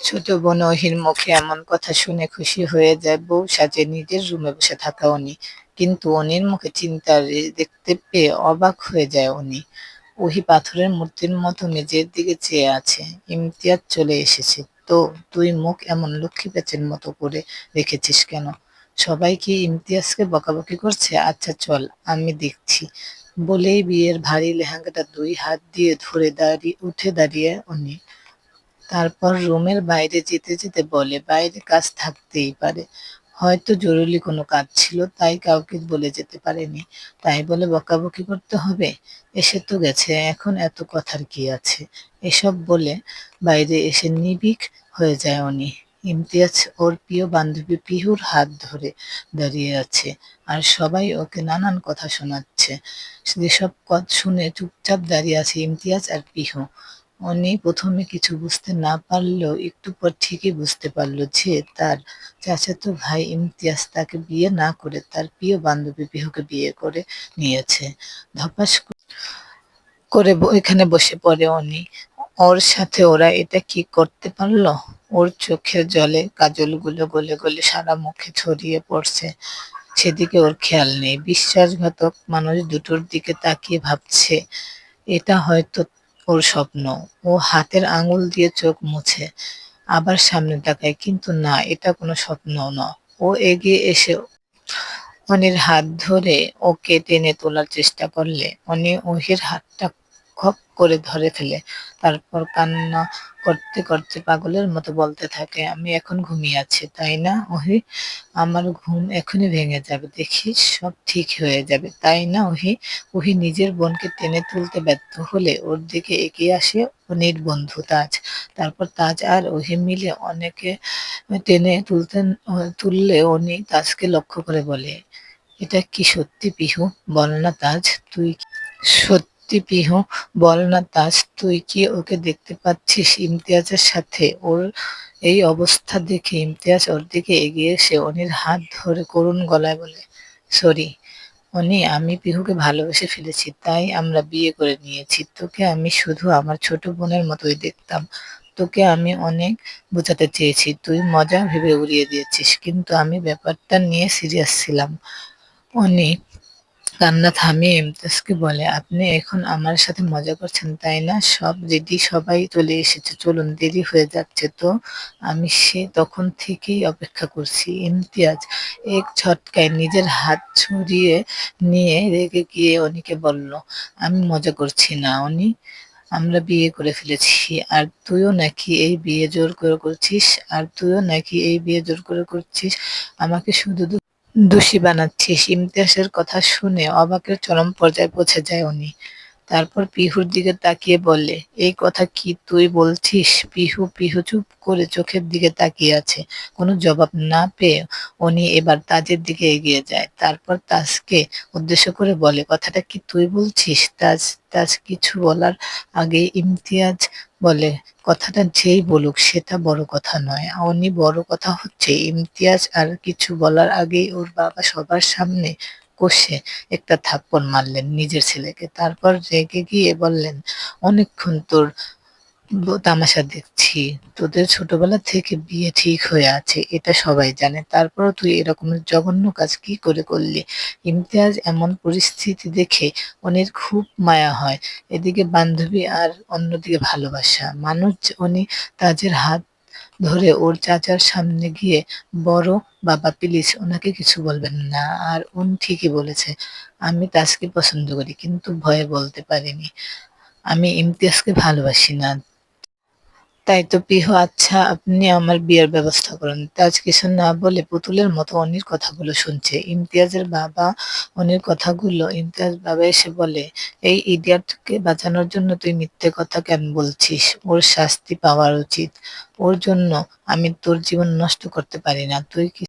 ছোট বোন অহির মুখে এমন কথা শুনে খুশি হয়ে যায় বউ সাজে নিজের রুমে বসে থাকা উনি। কিন্তু অনির মুখে চিন্তার দেখতে পেয়ে অবাক হয়ে যায় উনি। ওহি পাথরের মূর্তির মতো মেঝের দিকে চেয়ে আছে। ইমতিয়াজ চলে এসেছে। তো তুই মুখ এমন লক্ষ্মী পেঁচের মতো করে রেখেছিস কেন? সবাই কি ইমতিয়াজকে বকাবকি করছে? আচ্ছা চল, আমি দেখছি। বলেই বিয়ের ভারী লেহেঙ্গাটা দুই হাত দিয়ে ধরে দাঁড়িয়ে, উঠে দাঁড়িয়ে অনি তারপর রুমের বাইরে যেতে যেতে বলে, বাইরে কাজ থাকতেই পারে। হয়তো জরুরি কোনো কাজ ছিল, তাই কাউকে বলে যেতে পারেনি। তাই বলে বকাবকি করতে হবে? এসে তো গেছে, এখন এত কথার কি আছে? এসব বলে বাইরে এসে নিবিক হয়ে যায় উনি ইমতিয়াজ ওর প্রিয় বান্ধবী পিহুর হাত ধরে দাঁড়িয়ে আছে আর সবাই ওকে নানান কথা শোনাচ্ছে। যেসব কথা শুনে চুপচাপ দাঁড়িয়ে আছে ইমতিয়াজ আর পিহু। উনি প্রথমে কিছু বুঝতে না পারলেও একটু পর ঠিকই বুঝতে পারল যে তার চাচাতো ভাই ইমতিয়াজ তাকে বিয়ে না করে তার প্রিয় বান্ধবী পিহুকে বিয়ে করে নিয়েছে। ধপাস করে এখানে বসে পড়ে উনি। ওর সাথে ওরা এটা কি করতে পারল? ওর চোখের জলে কাজলগুলো গলে গলে সারা মুখে ছড়িয়ে পড়ছে। সেদিকে ওর খেয়াল নেই। বিশ্বাসঘাতক মানুষ দুটোর দিকে তাকিয়ে ভাবছে, এটা হয়তো ওর স্বপ্ন ও হাতের আঙুল দিয়ে চোখ মুছে আবার সামনে তাকায়। কিন্তু না, এটা কোনো স্বপ্ন না। ও এগিয়ে এসে অনির হাত ধরে ওকে টেনে তোলার চেষ্টা করলে। অনি ওহির হাতটা খপ করে ধরে ফেলে। তারপর কান্না করতে করতে পাগলের মতো বলতে থাকে, আমি এখন ঘুমিয়ে আছি, তাই না ওহি? আমার ঘুম এখনই ভেঙে যাবে দেখিস সব ঠিক হয়ে যাবে, তাই না ওহি? ওহি নিজের বোনকে টেনে তুলতে ব্যর্থ হলে ওর দিকে এগিয়ে আসে অনির বন্ধু তাজ। তারপর তাজ আর ওহি মিলে অনেকে টেনে তুলতে, তুললে অনি তাজকে লক্ষ্য করে বলে, এটা কি সত্যি পিহু? বল না তাজ, তুই সত্যি পিহু বল না তাজ তুই কি ওকে দেখতে পাচ্ছিস ইমতিয়াজের সাথে? ওর এই অবস্থা দেখে ইমতিয়াজ ওর দিকে এগিয়ে এসে অনির হাত ধরে করুণ গলায় বলে, সরি, অনি, আমি পিহুকে ভালোবেসে ফেলেছি, তাই আমরা বিয়ে করে নিয়েছি। তোকে আমি শুধু আমার ছোট বোনের মতোই দেখতাম। তোকে আমি অনেক বোঝাতে চেয়েছি, তুই মজা ভেবে উড়িয়ে দিয়েছিস, কিন্তু আমি ব্যাপারটা নিয়ে সিরিয়াস ছিলাম। অনেক কান্না থামিয়ে ইমতাজকে বলে, আপনি এখন আমার সাথে মজা করছেন, তাই না? সব রেডি সবাই চলে এসেছে, চলুন, দেরি হয়ে যাচ্ছে তো। আমি সে তখন থেকেই অপেক্ষা করছি। ইমতিয়াজ এক ঝটকায় নিজের হাত ছড়িয়ে নিয়ে রেগে গিয়ে অনিকে বলল, আমি মজা করছি না, অনি। আমরা বিয়ে করে ফেলেছি। আর তুইও নাকি এই বিয়ে জোর করে করছিস? আর তুইও নাকি এই বিয়ে জোর করে করছিস? আমাকে শুধু দোষী বানাচ্ছিস ইমতিয়াজের কথা শুনে অবাকের চরম পর্যায়ে পৌঁছে যায় উনি। তারপর পিহুর দিকে তাকিয়ে বললে এই কথা কি তুই বলছিস? পিহু পিহু চুপ করে চোখের দিকে তাকিয়ে আছে। কোনো জবাব না পেয়ে উনি এবার তাজের দিকে এগিয়ে যায়। তারপর তাজকে উদ্দেশ্য করে বলে, কথাটা কি তুই বলছিস? তাজ তাজ কিছু বলার আগে ইমতিয়াজ বলে, কথাটা যেই বলুক, সেটা বড় কথা নয়। উনি বড় কথা হচ্ছে। ইমতিয়াজ আর কিছু বলার আগেই ওর বাবা সবার সামনে কষে একটা থাপ্পড় মারলেন নিজের ছেলেকে। তারপর রেগে গিয়ে বললেন, অনেকক্ষণ তোর তামাশা দেখছি। তোদের ছোটবেলা থেকে বিয়ে ঠিক হয়ে আছে, এটা সবাই জানে। তারপরও তুই এরকমের জঘন্য কাজ কি করে করলি? ইমতিয়াজ এমন পরিস্থিতি দেখে অনির খুব মায়া হয়। এদিকে বান্ধবী আর অন্যদিকে ভালোবাসা। মানুষ উনি তাজের হাত ধরে ওর চাচার সামনে গিয়ে, বড় বাবা, প্লিজ ওনাকে কিছু বলবেন না। আর উনি ঠিকই বলেছে, আমি তাজকে পছন্দ করি, কিন্তু ভয়ে বলতে পারিনি। আমি ইমতিয়াজকে ভালোবাসি না। তাই তো পিহু আচ্ছা আপনি আমার বিয়ের ব্যবস্থা করুন। তাজ কিছু না বলে পুতুলের মতো অনির কথাগুলো শুনছে। ইমতিয়াজের বাবা অনির কথাগুলো, ইমতিয়াজ বাবা এসে বলে, এই ইডিয়াটকে বাঁচানোর জন্য তুই মিথ্যে কথা কেন বলছিস? ওর শাস্তি পাওয়ার উচিত। ওর জন্য আমি তোর জীবন নষ্ট করতে পারি না। তুই কি